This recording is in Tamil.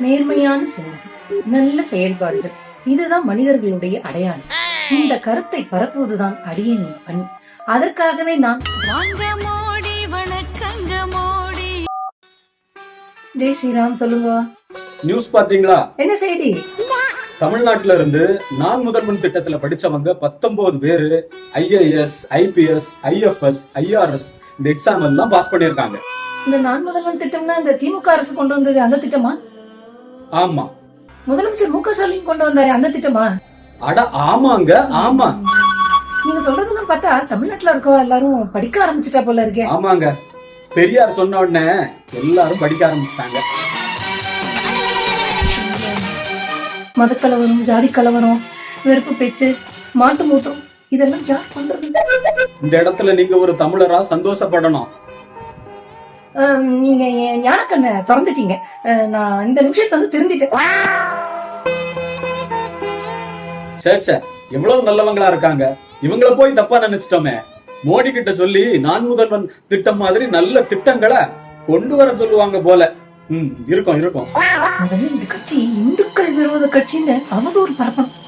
நேர்மையான சிந்தனை நல்ல செயல்பாடுகள் இதுதான் மனிதர்களுடைய அடையாளம். இந்த கருத்தை பரப்புவதுதான் அடியனின் பணி. அதற்காகவே நான் வாங்க மோடி வணக்கங்க மோடி. ஜெய் ஸ்ரீராம் சொல்லுங்க. நியூஸ் பாத்தீங்களா என்ன செய்தி? தமிழ்நாட்டுல இருந்து நான் முதல்வன் திட்டத்துல படிச்சவங்க பத்தொன்பது பேரு ஐஏஎஸ் ஐபிஎஸ் ஐஎஃப்எஸ் ஐஆர்எஸ் இந்த எக்ஸாம் எல்லாம் பாஸ் பண்ணிருக்காங்க இந்த நான் முதல்வன் திட்டம்னா இந்த திமுக அரசு கொண்டு வந்தது அந்த திட்டமா? ஆமா. முதலமைச்சர் மு க ஸ்டாலின் கொண்டு வந்தாரு அந்த திட்டமா? அட ஆமாங்க ஆமா. நீங்க சொல்றதெல்லாம் பார்த்தா தமிழ்நாட்டுல இருக்கோ எல்லாரும் படிக்க ஆரம்பிச்சுட்டா போல இருக்கே. ஆமாங்க. பெரியார் சொன்ன உடனே எல்லாரும் படிக்க ஆரம்பிச்சிட்டாங்க. மதக்கலவரம் ஜாதி கலவரம் வெறுப்பு பேச்சு மாட்டு மூத்தம் இதெல்லாம் யார் பண்றது? இந்த இடத்துல நீங்க ஒரு தமிழரா சந்தோஷப்படணும். நீங்க என் ஞானக்கண்ணை திறந்துட்டீங்க. நான் இந்த நிமிஷத்துல வந்து திருந்திட்டேன். சே சே எவ்வளவு நல்லவங்களா இருக்காங்க? இவங்கள போய் தப்பா நினைச்சிட்டோமே. மோடி கிட்ட சொல்லி நான் முதல்வன் திட்டம் மாதிரி நல்ல திட்டங்களை கொண்டு வர சொல்லுவாங்க போல. ம் இருக்கும் இருக்கும். முதல்ல இந்த கட்சி இந்துக்கள் விரோத கட்சின்னு அவதூறு பரப்பணும்.